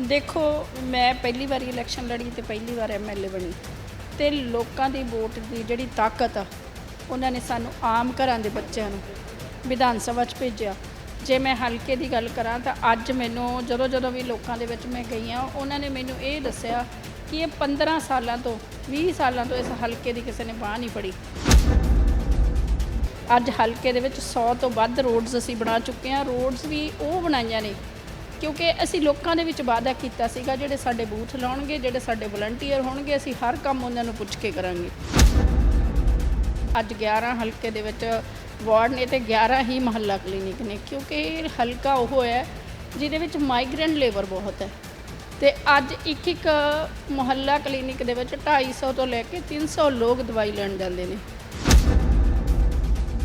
ਦੇਖੋ, ਮੈਂ ਪਹਿਲੀ ਵਾਰੀ ਇਲੈਕਸ਼ਨ ਲੜੀ ਤੇ ਪਹਿਲੀ ਵਾਰ ਐਮਐਲਏ ਬਣੀ ਤੇ ਲੋਕਾਂ ਦੀ ਵੋਟ ਦੀ ਜਿਹੜੀ ਤਾਕਤ ਆ, ਉਹਨਾਂ ਨੇ ਸਾਨੂੰ ਆਮ ਘਰਾਂ ਦੇ ਬੱਚਿਆਂ ਨੂੰ ਵਿਧਾਨ ਸਭਾ 'ਚ ਭੇਜਿਆ। ਜੇ ਮੈਂ ਹਲਕੇ ਦੀ ਗੱਲ ਕਰਾਂ ਤਾਂ ਅੱਜ ਮੈਨੂੰ ਜਦੋਂ ਜਦੋਂ ਵੀ ਲੋਕਾਂ ਦੇ ਵਿੱਚ ਮੈਂ ਗਈ ਆ ਉਹਨਾਂ ਨੇ ਮੈਨੂੰ ਇਹ ਦੱਸਿਆ ਕਿ ਇਹ 15 ਸਾਲਾਂ ਤੋਂ 20 ਸਾਲਾਂ ਤੋਂ ਇਸ ਹਲਕੇ ਦੀ ਕਿਸੇ ਨੇ ਬਾਹ ਨਹੀਂ ਫੜੀ। ਅੱਜ ਹਲਕੇ ਦੇ ਵਿੱਚ 100 ਤੋਂ ਵੱਧ ਰੋਡਸ ਅਸੀਂ ਬਣਾ ਚੁੱਕੇ ਹਾਂ ਰੋਡਸ ਵੀ ਉਹ ਬਣਾਈਆਂ ਨੇ ਕਿਉਂਕਿ ਅਸੀਂ ਲੋਕਾਂ ਦੇ ਵਿੱਚ ਵਾਅਦਾ ਕੀਤਾ ਸੀਗਾ, ਜਿਹੜੇ ਸਾਡੇ ਬੂਥ ਲਾਉਣਗੇ, ਜਿਹੜੇ ਸਾਡੇ ਵਲੰਟੀਅਰ ਹੋਣਗੇ, ਅਸੀਂ ਹਰ ਕੰਮ ਉਹਨਾਂ ਨੂੰ ਪੁੱਛ ਕੇ ਕਰਾਂਗੇ। ਅੱਜ 11 ਹਲਕੇ ਦੇ ਵਿੱਚ ਵਾਰਡ ਨੇ ਤੇ 11 ਹੀ ਮਹੱਲਾ ਕਲੀਨਿਕ ਨੇ, ਕਿਉਂਕਿ ਹਲਕਾ ਉਹ ਹੈ ਜਿਹਦੇ ਵਿੱਚ ਮਾਈਗ੍ਰੈਂਟ ਲੇਬਰ ਬਹੁਤ ਹੈ। ਤੇ ਅੱਜ ਇੱਕ ਇੱਕ ਮੁਹੱਲਾ ਕਲੀਨਿਕ ਦੇ ਵਿੱਚ 250 ਤੋਂ ਲੈ ਕੇ 300 ਲੋਕ ਦਵਾਈ ਲੈਣ ਜਾਂਦੇ ਨੇ।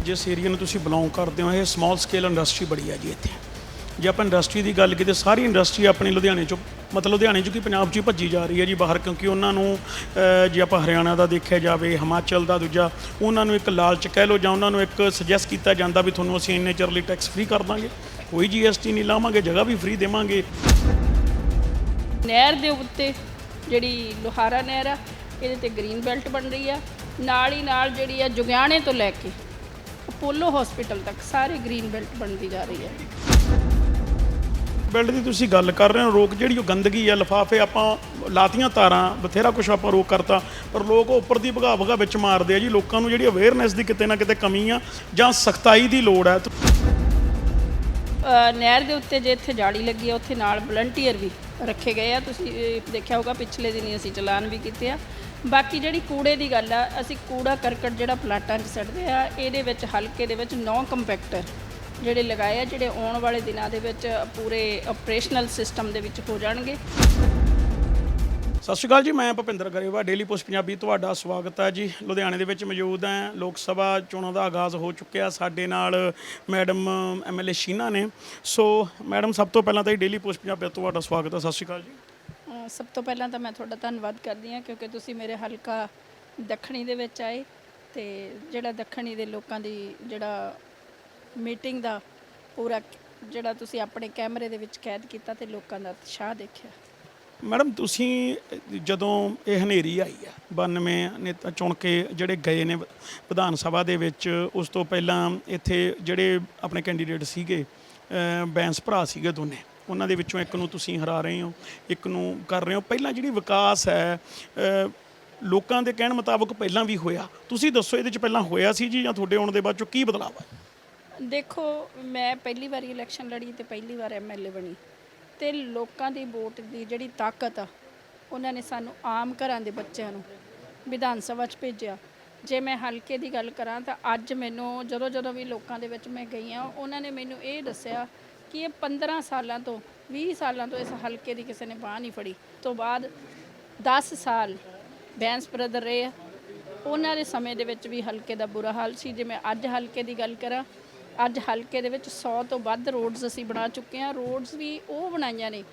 ਜਿਸ ਏਰੀਆ ਨੂੰ ਤੁਸੀਂ ਬਿਲੋਂਗ ਕਰਦੇ ਹੋ, ਇਹ ਸਮਾਲ ਸਕੇਲ ਇੰਡਸਟਰੀ ਬੜੀ ਹੈ ਜੀ ਇੱਥੇ। ਜੇ ਆਪਾਂ ਇੰਡਸਟਰੀ ਦੀ ਗੱਲ ਕੀਤੇ ਸਾਰੀ ਇੰਡਸਟਰੀ ਆਪਣੀ ਲੁਧਿਆਣੇ ਚੋਂ, ਮਤਲਬ ਲੁਧਿਆਣੇ ਚੋਂ ਕੀ ਪੰਜਾਬ 'ਚ ਹੀ ਭੱਜੀ ਜਾ ਰਹੀ ਹੈ ਜੀ ਬਾਹਰ, ਕਿਉਂਕਿ ਉਹਨਾਂ ਨੂੰ ਜੇ ਆਪਾਂ ਹਰਿਆਣਾ ਦਾ ਦੇਖਿਆ ਜਾਵੇ, ਹਿਮਾਚਲ ਦਾ ਦੂਜਾ, ਉਹਨਾਂ ਨੂੰ ਇੱਕ ਲਾਲਚ ਕਹਿ ਲਓ ਜਾਂ ਉਹਨਾਂ ਨੂੰ ਇੱਕ ਸੁਜੈਸਟ ਕੀਤਾ ਜਾਂਦਾ ਵੀ ਤੁਹਾਨੂੰ ਅਸੀਂ ਇੰਨੇ ਚਿਰ ਲਈ ਟੈਕਸ ਫ੍ਰੀ ਕਰ ਦਾਂਗੇ। ਕੋਈ ਜੀਐਸਟੀ ਨਹੀਂ ਲਾਵਾਂਗੇ, ਜਗ੍ਹਾ ਵੀ ਫ੍ਰੀ ਦੇਵਾਂਗੇ। ਨਹਿਰ ਦੇ ਉੱਤੇ ਜਿਹੜੀ ਲੋਹਾਰਾ ਨਹਿਰ ਆ, ਇਹਦੇ ਤੇ ਗ੍ਰੀਨ ਬੈਲਟ ਬਣ ਰਹੀ ਆ। ਨਾਲ ਹੀ ਨਾਲ ਜਿਹੜੀ ਆ ਜੁਗਿਆਣੇ ਤੋਂ ਲੈ ਕੇ ਅਪੋਲੋ ਹਸਪੀਟਲ ਤੱਕ ਸਾਰੇ ਗ੍ਰੀਨ ਬੈਲਟ ਬਣਦੀ ਜਾ ਰਹੀ ਹੈ ਬਿਲਡ ਦੀ ਤੁਸੀਂ ਗੱਲ ਕਰ ਰਹੇ ਹੋ, ਰੋਕ ਜਿਹੜੀ ਉਹ ਗੰਦਗੀ ਆ, ਲਫਾਫੇ ਆਪਾਂ ਲਾਤੀਆਂ ਤਾਰਾਂ, ਬਥੇਰਾ ਕੁਝ ਆਪਾਂ ਰੋਕ ਕਰਤਾ, ਪਰ ਲੋਕ ਉਹ ਉੱਪਰ ਦੀ ਭਗਾ ਭਗਾ ਵਿੱਚ ਮਾਰਦੇ ਆ ਜੀ, ਲੋਕਾਂ ਨੂੰ ਜਿਹੜੀ ਅਵੇਅਰਨੈਸ ਦੀ ਕਿਤੇ ਨਾ ਕਿਤੇ ਕਮੀ ਆ ਜਾਂ ਸਖਤਾਈ ਦੀ ਲੋੜ ਹੈ ਨਹਿਰ ਦੇ ਉੱਤੇ ਜੇ ਇੱਥੇ ਜਾਲੀ ਲੱਗੀ ਆ, ਉੱਥੇ ਨਾਲ ਵਲੰਟੀਅਰ ਵੀ ਰੱਖੇ ਗਏ ਆ। ਤੁਸੀਂ ਦੇਖਿਆ ਹੋਗਾ ਪਿਛਲੇ ਦਿਨੀ ਅਸੀਂ ਚਲਾਨ ਵੀ ਕੀਤੇ ਆ। ਬਾਕੀ ਜਿਹੜੀ ਕੂੜੇ ਦੀ ਗੱਲ ਆ, ਅਸੀਂ ਕੂੜਾ ਕਰਕਟ ਜਿਹੜਾ ਪਲਾਟਾਂ 'ਚ ਸੱਟਦੇ ਆ, ਇਹਦੇ ਵਿੱਚ, ਹਲਕੇ ਦੇ ਵਿੱਚ ਨੌ ਕੰਪੈਕਟਰ ਜਿਹੜੇ ਲਗਾਏ ਆ ਜਿਹੜੇ ਆਉਣ ਵਾਲੇ ਦਿਨਾਂ ਦੇ ਵਿੱਚ ਪੂਰੇ ਆਪਰੇਸ਼ਨਲ ਸਿਸਟਮ ਦੇ ਵਿੱਚ ਹੋ ਜਾਣਗੇ। ਸਤਿ ਸ਼੍ਰੀ ਅਕਾਲ ਜੀ ਮੈਂ ਭੁਪਿੰਦਰ ਗਰੇਵਾ ਡੇਲੀ ਪੋਸਟ ਪੰਜਾਬੀ ਤੁਹਾਡਾ ਸਵਾਗਤ ਹੈ ਜੀ। ਲੁਧਿਆਣੇ ਦੇ ਵਿੱਚ ਮੌਜੂਦ ਹਾਂ ਲੋਕ ਸਭਾ ਚੋਣਾਂ ਦਾ ਆਗਾਜ਼ ਹੋ ਚੁੱਕਿਆ। ਸਾਡੇ ਨਾਲ ਮੈਡਮ ਐਮਐਲਏ ਸ਼ੀਨਾ ਨੇ। ਸੋ ਮੈਡਮ ਸਭ ਤੋਂ ਪਹਿਲਾਂ ਤਾਂ ਡੇਲੀ ਪੋਸਟ ਪੰਜਾਬੀ ਤੁਹਾਡਾ ਸਵਾਗਤ ਹੈ। ਸਤਿ ਸ਼੍ਰੀ ਅਕਾਲ ਜੀ। ਸਭ ਤੋਂ ਪਹਿਲਾਂ ਤਾਂ ਮੈਂ ਤੁਹਾਡਾ ਧੰਨਵਾਦ ਕਰਦੀ ਹਾਂ ਕਿਉਂਕਿ ਤੁਸੀਂ ਮੇਰੇ ਹਲਕਾ ਦੱਖਣੀ ਦੇ ਵਿੱਚ ਆਏ ਤੇ ਜਿਹੜਾ ਦੱਖਣੀ ਦੇ ਲੋਕਾਂ ਦੀ ਜਿਹੜਾ ਮੀਟਿੰਗ ਦਾ ਪੂਰਾ ਜਿਹੜਾ ਤੁਸੀਂ ਆਪਣੇ ਕੈਮਰੇ ਦੇ ਵਿੱਚ ਕੈਦ ਕੀਤਾ ਤੇ ਲੋਕਾਂ ਦਾ ਉਤਸ਼ਾਹ ਦੇਖਿਆ। ਮੈਡਮ, ਤੁਸੀਂ, ਜਦੋਂ ਇਹ ਹਨੇਰੀ ਆਈ ਆ 92 ਨੇਤਾ ਚੁਣ ਕੇ ਜਿਹੜੇ ਗਏ ਨੇ ਵਿਧਾਨ ਸਭਾ ਦੇ ਵਿੱਚ, ਉਸ ਤੋਂ ਪਹਿਲਾਂ ਇੱਥੇ ਜਿਹੜੇ ਆਪਣੇ ਕੈਂਡੀਡੇਟ ਸੀਗੇ ਬੈਂਸ ਭਰਾ ਸੀਗੇ ਦੋਨੇ, ਉਹਨਾਂ ਦੇ ਵਿੱਚੋਂ ਇੱਕ ਨੂੰ ਤੁਸੀਂ ਹਰਾ ਰਹੇ ਹੋ, ਇੱਕ ਨੂੰ ਕਰ ਰਹੇ ਹੋ। ਪਹਿਲਾਂ ਜਿਹੜੀ ਵਿਕਾਸ ਹੈ ਲੋਕਾਂ ਦੇ ਕਹਿਣ ਮੁਤਾਬਕ ਪਹਿਲਾਂ ਵੀ ਹੋਇਆ। ਤੁਸੀਂ ਦੱਸੋ ਇਹਦੇ ਚ ਪਹਿਲਾਂ ਹੋਇਆ ਸੀ ਜੀ ਜਾਂ ਤੁਹਾਡੇ ਆਉਣ ਦੇ ਬਾਅਦ ਚੋਂ ਕੀ ਬਦਲਾਅ ਹੈ ਦੇਖੋ, ਮੈਂ ਪਹਿਲੀ ਵਾਰੀ ਇਲੈਕਸ਼ਨ ਲੜੀ ਤੇ ਪਹਿਲੀ ਵਾਰ ਐਮਐਲਏ ਬਣੀ ਤੇ ਲੋਕਾਂ ਦੀ ਵੋਟ ਦੀ ਜਿਹੜੀ ਤਾਕਤ ਆ, ਉਹਨਾਂ ਨੇ ਸਾਨੂੰ ਆਮ ਘਰਾਂ ਦੇ ਬੱਚਿਆਂ ਨੂੰ ਵਿਧਾਨ ਸਭਾ 'ਚ ਭੇਜਿਆ। ਜੇ ਮੈਂ ਹਲਕੇ ਦੀ ਗੱਲ ਕਰਾਂ ਤਾਂ ਅੱਜ ਮੈਨੂੰ ਜਦੋਂ ਜਦੋਂ ਵੀ ਲੋਕਾਂ ਦੇ ਵਿੱਚ ਮੈਂ ਗਈ ਆ ਉਹਨਾਂ ਨੇ ਮੈਨੂੰ ਇਹ ਦੱਸਿਆ ਕਿ ਇਹ 15 ਸਾਲਾਂ ਤੋਂ 20 ਸਾਲਾਂ ਤੋਂ ਇਸ ਹਲਕੇ ਦੀ ਕਿਸੇ ਨੇ ਬਾਹ ਨਹੀਂ ਫੜੀ। ਤੋਂ ਬਾਅਦ 10 ਸਾਲ ਬੈਂਸ ਬ੍ਰਦਰ ਰਹੇ ਆ। ਉਹਨਾਂ ਦੇ ਸਮੇਂ ਦੇ ਵਿੱਚ ਵੀ ਹਲਕੇ ਦਾ ਬੁਰਾ ਹਾਲ ਸੀ। ਜੇ ਮੈਂ ਅੱਜ ਹਲਕੇ ਦੀ ਗੱਲ ਕਰਾਂ ਅੱਜ ਹਲਕੇ ਦੇ ਵਿੱਚ 100 ਤੋਂ ਵੱਧ ਰੋਡਸ ਅਸੀਂ ਬਣਾ ਚੁੱਕੇ ਹਾਂ। ਰੋਡਸ ਵੀ ਉਹ ਬਣਾਈਆਂ ਨੇ,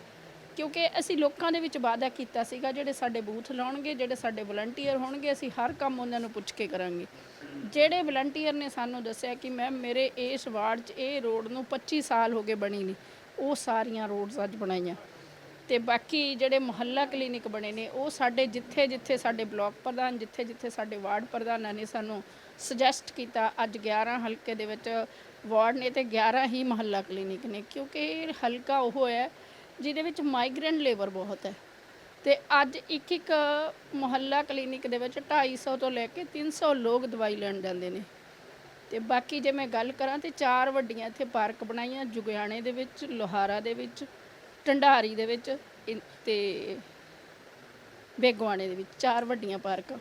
ਕਿਉਂਕਿ ਅਸੀਂ ਲੋਕਾਂ ਦੇ ਵਿੱਚ ਵਾਅਦਾ ਕੀਤਾ ਸੀਗਾ, ਜਿਹੜੇ ਸਾਡੇ ਬੂਥ ਲਾਉਣਗੇ, ਜਿਹੜੇ ਸਾਡੇ ਵਲੰਟੀਅਰ ਹੋਣਗੇ, ਅਸੀਂ ਹਰ ਕੰਮ ਉਹਨਾਂ ਨੂੰ ਪੁੱਛ ਕੇ ਕਰਾਂਗੇ। ਜਿਹੜੇ ਵਲੰਟੀਅਰ ਨੇ ਸਾਨੂੰ ਦੱਸਿਆ ਕਿ ਮੈਮ, ਮੇਰੇ ਇਸ ਵਾਰਡ 'ਚ ਇਹ ਰੋਡ ਨੂੰ 25 ਸਾਲ ਹੋ ਗਏ ਬਣੀ ਨਹੀਂ, ਉਹ ਸਾਰੀਆਂ ਰੋਡਸ ਅੱਜ ਬਣਾਈਆਂ। ਤੇ ਬਾਕੀ ਜਿਹੜੇ ਮੁਹੱਲਾ ਕਲੀਨਿਕ ਬਣੇ ਨੇ, ਉਹ ਸਾਡੇ ਜਿੱਥੇ ਜਿੱਥੇ ਸਾਡੇ ਬਲਾਕ ਪ੍ਰਧਾਨ, ਜਿੱਥੇ ਜਿੱਥੇ ਸਾਡੇ ਵਾਰਡ ਪ੍ਰਧਾਨਾਂ ਨੇ ਸਾਨੂੰ ਸੁਜੈਸਟ ਕੀਤਾ, ਅੱਜ 11 ਹਲਕੇ ਦੇ ਵਿੱਚ ਵਾਰਡ ਨੇ ਤੇ 11 ਹੀ ਮੁਹੱਲਾ ਕਲੀਨਿਕ ਨੇ, ਕਿਉਂਕਿ ਇਹ ਹਲਕਾ ਉਹ ਹੈ ਜਿਹਦੇ ਵਿੱਚ ਮਾਈਗ੍ਰੈਂਟ ਲੇਬਰ ਬਹੁਤ ਹੈ। ਤੇ ਅੱਜ ਇੱਕ ਇੱਕ ਮੁਹੱਲਾ ਕਲੀਨਿਕ ਦੇ ਵਿੱਚ 250 ਤੋਂ ਲੈ ਕੇ 300 ਲੋਕ ਦਵਾਈ ਲੈਣ ਜਾਂਦੇ ਨੇ। ਤੇ ਬਾਕੀ ਜੇ ਮੈਂ ਗੱਲ ਕਰਾਂ ਤੇ ਚਾਰ ਵੱਡੀਆਂ ਇੱਥੇ ਪਾਰਕ ਬਣਾਈਆਂ, ਜੁਗਿਆਣੇ ਦੇ ਵਿੱਚ, ਲੋਹਾਰਾ ਦੇ ਵਿੱਚ, ਢੰਡਾਰੀ ਦੇ ਵਿੱਚ, ਇਨ- ਤੇ ਬੇਗਵਾਣੇ ਦੇ ਵਿੱਚ, ਚਾਰ ਵੱਡੀਆਂ ਪਾਰਕਾਂ।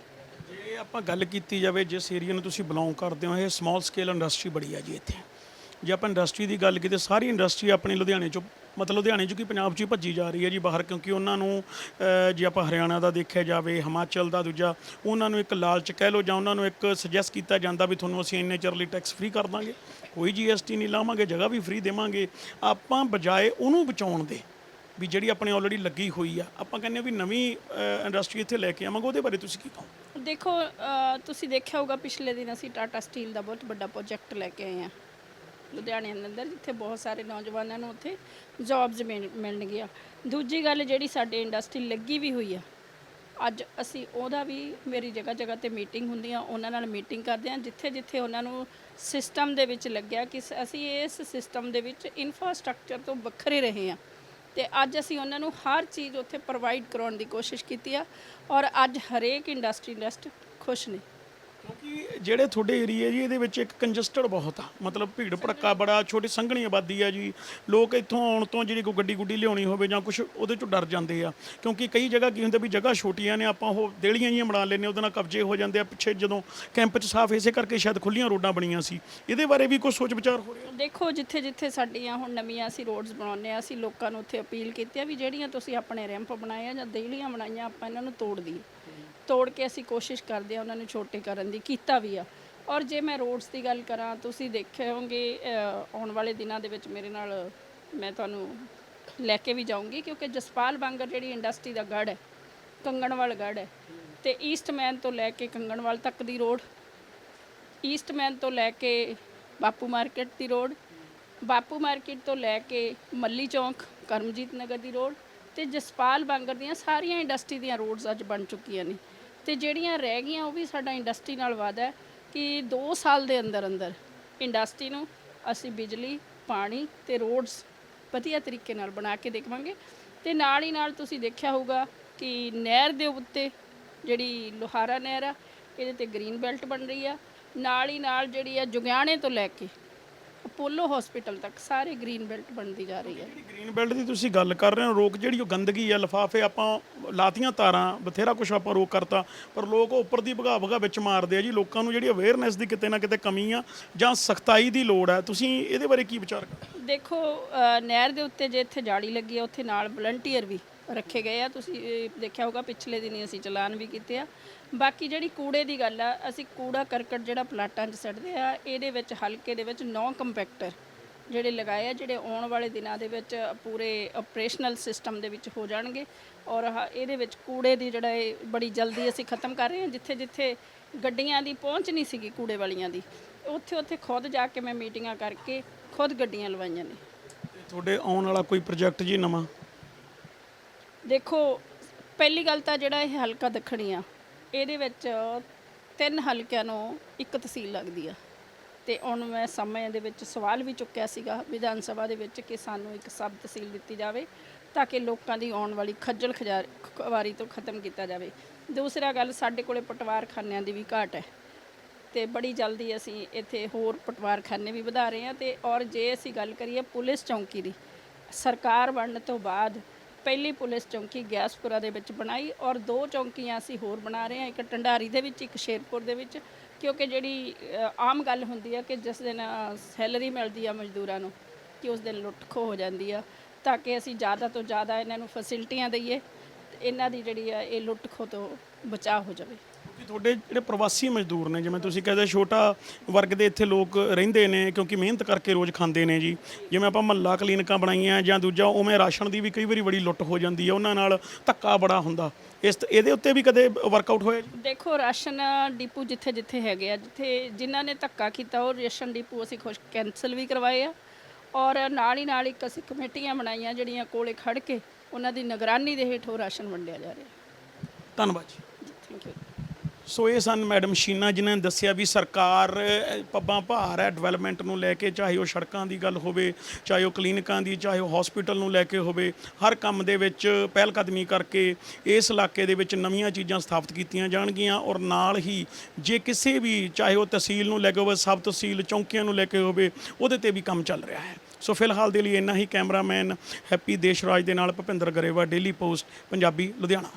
ਜੇ ਆਪਾਂ ਗੱਲ ਕੀਤੀ ਜਾਵੇ, ਜਿਸ ਏਰੀਆ ਨੂੰ ਤੁਸੀਂ ਬਿਲੋਂਗ ਕਰਦੇ ਹੋ, ਇਹ ਸਮਾਲ ਸਕੇਲ ਇੰਡਸਟਰੀ ਬੜੀ ਹੈ ਜੀ ਇੱਥੇ। ਜੇ ਆਪਾਂ ਇੰਡਸਟਰੀ ਦੀ ਗੱਲ ਕੀਤੇ ਸਾਰੀ ਇੰਡਸਟਰੀ ਆਪਣੀ ਲੁਧਿਆਣੇ ਚੋਂ ਮਤਲਬ ਲੁਧਿਆਣੇ ਚੋਂ ਕੀ ਪੰਜਾਬ 'ਚ ਹੀ ਭੱਜੀ ਜਾ ਰਹੀ ਹੈ ਜੀ ਬਾਹਰ ਕਿਉਂਕਿ ਉਹਨਾਂ ਨੂੰ ਅਹ, ਜੇ ਆਪਾਂ ਹਰਿਆਣਾ ਦਾ ਦੇਖਿਆ ਜਾਵੇ ਹਿਮਾਚਲ ਦਾ ਦੂਜਾ ਉਹਨਾਂ ਨੂੰ ਇੱਕ ਲਾਲਚ ਕਹਿ ਲਓ ਜਾਂ ਉਹਨਾਂ ਨੂੰ ਇੱਕ ਸੁਜੈਸਟ ਕੀਤਾ ਜਾਂਦਾ ਵੀ ਤੁਹਾਨੂੰ ਅਸੀਂ ਇੰਨੇ ਚਿਰ ਲਈ ਟੈਕਸ ਫ੍ਰੀ ਕਰ ਦਾਂਗੇ। ਕੋਈ ਜੀਐਸਟੀ ਨਹੀਂ ਲਾਵਾਂਗੇ ਜਗ੍ਹਾ ਵੀ ਫ੍ਰੀ ਦੇਵਾਂਗੇ। ਆਪਾਂ ਬਜਾਏ ਉਹਨੂੰ ਬਚਾਉਣ ਦੇ ਵੀ ਜਿਹੜੀ ਆਪਣੇ ਆਲਰੇਡੀ ਲੱਗੀ ਹੋਈ ਆ। ਆਪਾਂ ਕਹਿੰਦੇ ਆ ਵੀ ਨਵੀਂ ਇੰਡਸਟਰੀ ਇੱਥੇ ਲੈ ਕੇ ਆਵਾਂਗੇ ਉਹਦੇ ਬਾਰੇ ਤੁਸੀਂ ਕੀ ਕਹੋ ਦੇਖੋ ਅ, ਤੁਸੀਂ ਦੇਖਿਆ ਹੋਊਗਾ ਪਿਛਲੇ ਦਿਨ ਅਸੀਂ ਟਾਟਾ ਸਟੀਲ ਦਾ ਬਹੁਤ ਵੱਡਾ ਪ੍ਰੋਜੈਕਟ ਲੈ ਕੇ ਆਏ ਹਾਂ। ਲੁਧਿਆਣੇ ਅੰਦਰ, ਜਿੱਥੇ ਬਹੁਤ ਸਾਰੇ ਨੌਜਵਾਨਾਂ ਨੂੰ ਉੱਥੇ ਜੌਬਸ ਮਿਲਣਗੀਆਂ ਦੂਜੀ ਗੱਲ ਜਿਹੜੀ ਸਾਡੇ ਇੰਡਸਟਰੀ ਲੱਗੀ ਵੀ ਹੋਈ ਆ, ਅੱਜ ਅਸੀਂ ਉਹਦਾ ਵੀ ਮੇਰੀ ਜਗ੍ਹਾ ਜਗ੍ਹਾ ਤੇ ਮੀਟਿੰਗ ਹੁੰਦੀਆਂ ਉਹਨਾਂ ਨਾਲ ਮੀਟਿੰਗ ਕਰਦੇ ਹਾਂ ਜਿੱਥੇ ਜਿੱਥੇ ਉਹਨਾਂ ਨੂੰ ਸਿਸਟਮ ਦੇ ਵਿੱਚ ਲੱਗਿਆ ਕਿ ਸ- ਅਸੀਂ ਇਸ ਸਿਸਟਮ ਦੇ ਵਿੱਚ ਇਨਫਰਾਸਟ੍ਰਕਚਰ ਤੋਂ ਵੱਖਰੇ ਰਹੇ ਹਾਂ ਤੇ ਅੱਜ ਅਸੀਂ ਉਹਨਾਂ ਨੂੰ ਹਰ ਚੀਜ਼ ਉੱਥੇ ਪ੍ਰੋਵਾਈਡ ਕਰਾਉਣ ਦੀ ਕੋਸ਼ਿਸ਼ ਕੀਤੀ ਆ, ਔਰ ਅੱਜ ਹਰੇਕ ਇੰਡਸਟਰੀ ਇੰਡਸਟਰੀਲਿਸਟ ਖੁਸ਼ ਨੇ। ਕਿਉਂਕਿ ਜਿਹੜੇ ਤੁਹਾਡੇ ਏਰੀਆ ਜੀ, ਇਹਦੇ ਵਿੱਚ ਇੱਕ ਕੰਜਸਟਡ ਬਹੁਤ ਆ। ਮਤਲਬ ਭੀੜ ਭੜੱਕਾ ਬੜਾ, ਛੋਟੀ ਸੰਘਣੀ ਆਬਾਦੀ ਆ ਜੀ। ਲੋਕ ਇੱਥੋਂ ਆਉਣ ਤੋਂ ਜਿਹੜੀ ਕੋਈ ਗੱਡੀ ਗੁੱਡੀ ਲਿਆਉਣੀ ਹੋਵੇ ਜਾਂ ਕੁਝ ਉਹਦੇ ਚੋਂ ਡਰ ਜਾਂਦੇ ਆ। ਕਿਉਂਕਿ ਕਈ ਜਗ੍ਹਾ ਕੀ ਹੁੰਦਾ ਵੀ ਜਗ੍ਹਾ ਛੋਟੀਆਂ ਨੇ, ਆਪਾਂ ਉਹ ਦੇਲੀਆਂ ਜੀਆਂ ਬਣਾ ਲੈਂਦੇ ਉਹਦੇ ਨਾਲ ਕਬਜ਼ੇ ਹੋ ਜਾਂਦੇ ਆ। ਪਿੱਛੇ ਜਦੋਂ ਕੈਂਪ 'ਚ ਸਾਫ਼ ਇਸੇ ਕਰਕੇ ਸ਼ਾਇਦ ਖੁੱਲੀਆਂ ਰੋਡਾਂ ਬਣੀਆਂ ਸੀ। ਇਹਦੇ ਬਾਰੇ ਵੀ ਕੋਈ ਸੋਚ ਵਿਚਾਰ ਹੋ ਰਿਹਾ? ਦੇਖੋ ਜਿੱਥੇ ਜਿੱਥੇ ਸਾਡੀਆਂ ਹੁਣ ਨਵੀਆਂ ਅਸੀਂ ਰੋਡਸ ਬਣਾਉਂਦੇ ਆ ਅਸੀਂ ਲੋਕਾਂ ਨੂੰ ਉੱਥੇ ਅਪੀਲ ਕੀਤੀ ਆ ਵੀ ਜਿਹੜੀਆਂ ਤੁਸੀਂ ਆਪਣੇ ਰੈਂਪ ਬਣਾਏ ਆ ਜਾਂ ਦੇਹਲੀਆਂ ਬਣਾਈਆਂ, ਆਪਾਂ ਇਹਨਾਂ ਨੂੰ ਤੋੜ ਦਈਏ। ਤੋੜ ਕੇ ਅਸੀਂ ਕੋਸ਼ਿਸ਼ ਕਰਦੇ ਆ ਉਹਨਾਂ ਨੂੰ ਛੋਟੇ ਕਰਨ ਦੀ, ਕੀਤਾ ਵੀ ਆ। ਔਰ ਜੇ ਮੈਂ ਰੋਡਸ ਦੀ ਗੱਲ ਕਰਾਂ, ਤੁਸੀਂ ਦੇਖੇ ਹੋਗੇ ਆਉਣ ਵਾਲੇ ਦਿਨਾਂ ਦੇ ਵਿੱਚ ਮੇਰੇ ਨਾਲ ਮੈਂ ਤੁਹਾਨੂੰ ਲੈ ਕੇ ਵੀ ਜਾਊਂਗੀ, ਕਿਉਂਕਿ ਜਸਪਾਲ ਬਾਂਗਰ ਜਿਹੜੀ ਇੰਡਸਟਰੀ ਦਾ ਗੜ ਹੈ, ਕੰਗਣਵਾਲ ਗੜ ਹੈ, ਤੇ ਈਸਟਮੈਨ ਤੋਂ ਲੈ ਕੇ ਕੰਗਣਵਾਲ ਤੱਕ ਦੀ ਰੋਡ ਈਸਟਮੈਨ ਤੋਂ ਲੈ ਕੇ ਬਾਪੂ ਮਾਰਕੀਟ ਦੀ ਰੋਡ, ਬਾਪੂ ਮਾਰਕੀਟ ਤੋਂ ਲੈ ਕੇ ਮੱਲੀ ਚੌਂਕ, ਕਰਮਜੀਤ ਨਗਰ ਦੀ ਰੋਡ, ਤੇ ਜਸਪਾਲ ਬਾਂਗਰ ਦੀਆਂ ਸਾਰੀਆਂ ਇੰਡਸਟਰੀ ਦੀਆਂ ਰੋਡਸ ਅੱਜ ਬਣ ਚੁੱਕੀਆਂ ਨੇ। ਤੇ ਜਿਹੜੀਆਂ ਰਹਿ ਗਈਆਂ ਉਹ ਵੀ ਸਾਡਾ ਇੰਡਸਟਰੀ ਨਾਲ ਵਾਅਦਾ ਹੈ ਕਿ 2 ਸਾਲ ਦੇ ਅੰਦਰ ਅੰਦਰ ਇੰਡਸਟਰੀ ਨੂੰ ਅਸੀਂ ਬਿਜਲੀ, ਪਾਣੀ ਤੇ ਰੋਡਸ ਵਧੀਆ ਤਰੀਕੇ ਨਾਲ ਬਣਾ ਕੇ ਦੇਖਵਾਂਗੇ। ਤੇ ਨਾਲ ਹੀ ਨਾਲ ਤੁਸੀਂ ਦੇਖਿਆ ਹੋਊਗਾ ਕਿ ਨਹਿਰ ਦੇ ਉੱਤੇ ਜਿਹੜੀ ਲੋਹਾਰਾ ਨਹਿਰ ਆ, ਇਹਦੇ ਤੇ ਗ੍ਰੀਨ ਬੈਲਟ ਬਣ ਰਹੀ ਆ। ਨਾਲ ਹੀ ਨਾਲ ਜਿਹੜੀ ਆ ਜੁਗਿਆਣੇ ਤੋਂ ਲੈ ਕੇ ਅਪੋਲੋ ਹਸਪੀਟਲ ਤੱਕ ਸਾਰੇ ਗ੍ਰੀਨ ਬੈਲਟ ਬਣਦੀ ਜਾ ਰਹੀ ਹੈ। ਜਿਹੜੀ ਗ੍ਰੀਨ ਬੈਲਟ ਦੀ ਤੁਸੀਂ ਗੱਲ ਕਰ ਰਹੇ ਹੋ ਰੋਕ ਜਿਹੜੀ ਉਹ ਗੰਦਗੀ ਆ ਲਫਾਫੇ ਆਪਾਂ ਲਾਤੀਆਂ ਤਾਰਾਂ ਬਥੇਰਾ ਕੁਝ ਆਪਾਂ ਰੋਕ ਕਰਤਾ ਪਰ ਲੋਕ ਉਹ ਉੱਪਰ ਦੀ ਭਗਾ ਭਗਾ ਵਿੱਚ ਮਾਰਦੇ ਆ ਜੀ ਲੋਕਾਂ ਨੂੰ ਜਿਹੜੀ ਅਵੇਅਰਨੈਸ ਦੀ ਕਿਤੇ ਨਾ ਕਿਤੇ ਕਮੀ ਆ ਜਾਂ ਸਖਤਾਈ ਦੀ ਲੋੜ ਹੈ। ਤੁਸੀਂ ਇਹਦੇ ਬਾਰੇ ਕੀ ਵਿਚਾਰ ਕਰਦੇ ਦੇਖੋ ਅ, ਨਹਿਰ ਦੇ ਉੱਤੇ ਜੇ ਇੱਥੇ ਜਾਲੀ ਲੱਗੀ ਆ ਉੱਥੇ ਨਾਲ ਵਲੰਟੀਅਰ ਵੀ ਰੱਖੇ ਗਏ ਆ। ਤੁਸੀਂ ਇਹ ਦੇਖਿਆ ਹੋਗਾ ਪਿਛਲੇ ਦਿਨੀ ਅਸੀਂ ਚਲਾਨ ਵੀ ਕੀਤੇ ਆ। ਬਾਕੀ ਜਿਹੜੀ ਕੂੜੇ ਦੀ ਗੱਲ ਆ, ਅਸੀਂ ਕੂੜਾ ਕਰਕਟ ਜਿਹੜਾ ਪਲਾਟਾਂ 'ਚ ਸੱਟਦੇ ਆ, ਇਹਦੇ ਵਿੱਚ ਹਲਕੇ ਦੇ ਵਿੱਚ ਨੌ ਕੰਪੈਕਟਰ ਜਿਹੜੇ ਲਗਾਏ ਆ, ਜਿਹੜੇ ਆਉਣ ਵਾਲੇ ਦਿਨਾਂ ਦੇ ਵਿੱਚ ਪੂਰੇ ਆਪਰੇਸ਼ਨਲ ਸਿਸਟਮ ਦੇ ਵਿੱਚ ਹੋ ਜਾਣਗੇ। ਔਰ ਆਹ ਇਹਦੇ ਵਿੱਚ ਕੂੜੇ ਦੀ ਜਿਹੜਾ ਇਹ ਬੜੀ ਜਲਦੀ ਅਸੀਂ ਖਤਮ ਕਰ ਰਹੇ ਹਾਂ, ਜਿੱਥੇ ਜਿੱਥੇ ਗੱਡੀਆਂ ਦੀ ਪਹੁੰਚ ਨਹੀਂ ਸੀਗੀ ਕੂੜੇ ਵਾਲੀਆਂ ਦੀ। ਉੱਥੇ ਉੱਥੇ ਖੁਦ ਜਾ ਕੇ ਮੈਂ ਮੀਟਿੰਗਾਂ ਕਰਕੇ ਖੁਦ ਗੱਡੀਆਂ ਲਵਾਈਆਂ ਨੇ। ਤੁਹਾਡੇ ਆਉਣ ਵਾਲਾ ਕੋਈ ਪ੍ਰੋਜੈਕਟ ਜੀ ਨਵਾਂ? ਦੇਖੋ, ਪਹਿਲੀ ਗੱਲ ਤਾਂ ਜਿਹੜਾ ਇਹ ਹਲਕਾ ਦੱਖਣੀ ਆ, ਇਹਦੇ ਵਿੱਚ ਤਿੰਨ ਹਲਕਿਆਂ ਨੂੰ ਇੱਕ ਤਹਿਸੀਲ ਲੱਗਦੀ ਆ। ਤੇ ਹੁਣ ਮੈਂ ਸਮੇਂ ਦੇ ਵਿੱਚ ਸਵਾਲ ਵੀ ਚੁੱਕਿਆ ਸੀਗਾ, ਵਿਧਾਨ ਸਭਾ ਦੇ ਵਿੱਚ ਕਿ ਸਾਨੂੰ ਇੱਕ ਸਬ ਤਹਿਸੀਲ ਦਿੱਤੀ ਜਾਵੇ ਤਾਂ ਕਿ ਲੋਕਾਂ ਦੀ ਆਉਣ ਵਾਲੀ ਖੱਜਲ ਖਜਾਰ ਖਵਾਰੀ ਤੋਂ ਖਤਮ ਕੀਤਾ ਜਾਵੇ। ਦੂਸਰਾ ਗੱਲ, ਸਾਡੇ ਕੋਲੇ ਪਟਵਾਰਖਾਨਿਆਂ ਦੀ ਵੀ ਘਾਟ ਹੈ। ਤੇ ਬੜੀ ਜਲਦੀ ਅਸੀਂ ਇੱਥੇ ਹੋਰ ਪਟਵਾਰਖਾਨੇ ਵੀ ਵਧਾ ਰਹੇ ਹਾਂ ਤੇ ਔਰ ਜੇ ਅਸੀਂ ਗੱਲ ਕਰੀਏ ਪੁਲਿਸ ਚੌਂਕੀ ਦੀ, ਸਰਕਾਰ ਬਣਨ ਤੋਂ ਬਾਅਦ ਪਹਿਲੀ ਪੁਲਿਸ ਚੌਂਕੀ ਗਿਆਸਪੁਰਾ ਦੇ ਵਿੱਚ ਬਣਾਈ ਔਰ ਦੋ ਚੌਂਕੀਆਂ ਅਸੀਂ ਹੋਰ ਬਣਾ ਰਹੇ ਹਾਂ ਇੱਕ ਟੰਡਾਰੀ ਦੇ ਵਿੱਚ ਇੱਕ ਸ਼ੇਰਪੁਰ ਦੇ ਵਿੱਚ ਕਿਉਂਕਿ ਜਿਹੜੀ ਅ, ਆਮ ਗੱਲ ਹੁੰਦੀ ਆ ਕਿ ਜਿਸ ਦਿਨ ਸੈਲਰੀ ਮਿਲਦੀ ਆ ਮਜ਼ਦੂਰਾਂ ਨੂੰ ਕਿ ਉਸ ਦਿਨ ਲੁੱਟ ਖੋਹ ਹੋ ਜਾਂਦੀ ਆ ਤਾਂ ਕਿ ਅਸੀਂ ਜ਼ਿਆਦਾ ਤੋਂ ਜ਼ਿਆਦਾ ਇਹਨਾਂ ਨੂੰ ਫੈਸਿਲਿਟੀਆਂ ਦਈਏ ਤੇ ਇਹਨਾਂ ਦੀ ਜਿਹੜੀ ਆ ਇਹ ਲੁੱਟ ਖੋਹ ਤੋਂ ਬਚਾਅ ਹੋ ਜਾਵੇ। ਕਿਉਂਕਿ ਤੁਹਾਡੇ ਜਿਹੜੇ ਪ੍ਰਵਾਸੀ ਮਜ਼ਦੂਰ ਨੇ ਜਿਵੇਂ ਤੁਸੀਂ ਕਹਿੰਦੇ ਛੋਟਾ ਵਰਗ ਦੇ ਇੱਥੇ ਲੋਕ ਰਹਿੰਦੇ ਨੇ ਕਿਉਂਕਿ ਮਿਹਨਤ ਕਰਕੇ ਰੋਜ਼ ਖਾਂਦੇ ਨੇ ਜੀ। ਜਿਵੇਂ ਆਪਾਂ ਮਹੱਲਾ ਕਲੀਨਿਕਾਂ ਬਣਾਈਆਂ ਜਾਂ ਦੂਜਾ ਉਵੇਂ ਰਾਸ਼ਨ ਦੀ ਵੀ ਕਈ ਵਾਰੀ ਬੜੀ ਲੁੱਟ ਹੋ ਜਾਂਦੀ ਹੈ ਉਹਨਾਂ ਨਾਲ ਧੱਕਾ ਬੜਾ ਹੁੰਦਾ। ਇਸ ਇਹਦੇ ਉੱਤੇ ਵੀ ਕਦੇ ਵਰਕਆਊਟ ਹੋਇਆ ਜੀ? ਦੇਖੋ ਰਾਸ਼ਨ ਡਿਪੂ ਜਿੱਥੇ ਜਿੱਥੇ ਹੈਗੇ ਆ ਜਿੱਥੇ ਜਿਨ੍ਹਾਂ ਨੇ ਧੱਕਾ ਕੀਤਾ ਉਹ ਰਾਸ਼ਨ ਡਿਪੂ ਅਸੀਂ ਖੁਸ਼ ਕੈਂਸਲ ਵੀ ਕਰਵਾਏ ਆ। ਔਰ ਨਾਲ ਹੀ ਨਾਲ ਇੱਕ ਅਸੀਂ ਕਮੇਟੀਆਂ ਬਣਾਈਆਂ ਜਿਹੜੀਆਂ ਕੋਲੇ ਖੜ ਕੇ ਉਹਨਾਂ ਦੀ ਨਿਗਰਾਨੀ ਦੇ ਹੇਠ ਉਹ ਰਾਸ਼ਨ ਵੰਡਿਆ ਜਾ ਰਿਹਾ। ਧੰਨਵਾਦ ਜੀ। ਥੈਂਕ ਯੂ ਸੋ ਇਹ ਸਨ ਮੈਡਮ ਸ਼ੀਨਾ ਜਿਨ੍ਹਾਂ ਨੇ ਦੱਸਿਆ ਵੀ ਸਰਕਾਰ ਪੱਬਾਂ ਭਾਰ ਹੈ ਡਿਵੈਲਪਮੈਂਟ ਨੂੰ ਲੈ ਕੇ, ਚਾਹੇ ਉਹ ਸੜਕਾਂ ਦੀ ਗੱਲ ਹੋਵੇ, ਚਾਹੇ ਉਹ ਕਲੀਨਿਕਾਂ ਦੀ, ਚਾਹੇ ਉਹ ਹਸਪੀਟਲ ਨੂੰ ਲੈ ਕੇ ਹੋਵੇ, ਹਰ ਕੰਮ ਦੇ ਵਿੱਚ ਪਹਿਲ ਕਦਮੀ ਕਰਕੇ ਇਸ ਇਲਾਕੇ ਦੇ ਵਿੱਚ ਨਵੀਆਂ ਚੀਜ਼ਾਂ ਸਥਾਪਿਤ ਕੀਤੀਆਂ ਜਾਣਗੀਆਂ ਔਰ ਨਾਲ ਹੀ ਜੇ ਕਿਸੇ ਵੀ, ਚਾਹੇ ਉਹ ਤਹਿਸੀਲ ਨੂੰ ਲੈ ਕੇ ਹੋਵੇ, ਸਬ ਤਹਿਸੀਲ ਚੌਂਕੀਆਂ ਨੂੰ ਲੈ ਕੇ ਹੋਵੇ, ਉਹਦੇ ਤੇ ਵੀ ਕੰਮ ਚੱਲ ਰਿਹਾ ਹੈ। ਸੋ ਫਿਲਹਾਲ ਦੇ ਲਈ ਇੰਨਾ ਹੀ, ਕੈਮਰਾਮੈਨ ਹੈਪੀ ਦੇਸ਼ਰਾਜ ਦੇ ਨਾਲ ਭੁਪਿੰਦਰ ਗਰੇਵਾ ਡੇਲੀ ਪੋਸਟ ਪੰਜਾਬੀ, ਲੁਧਿਆਣਾ।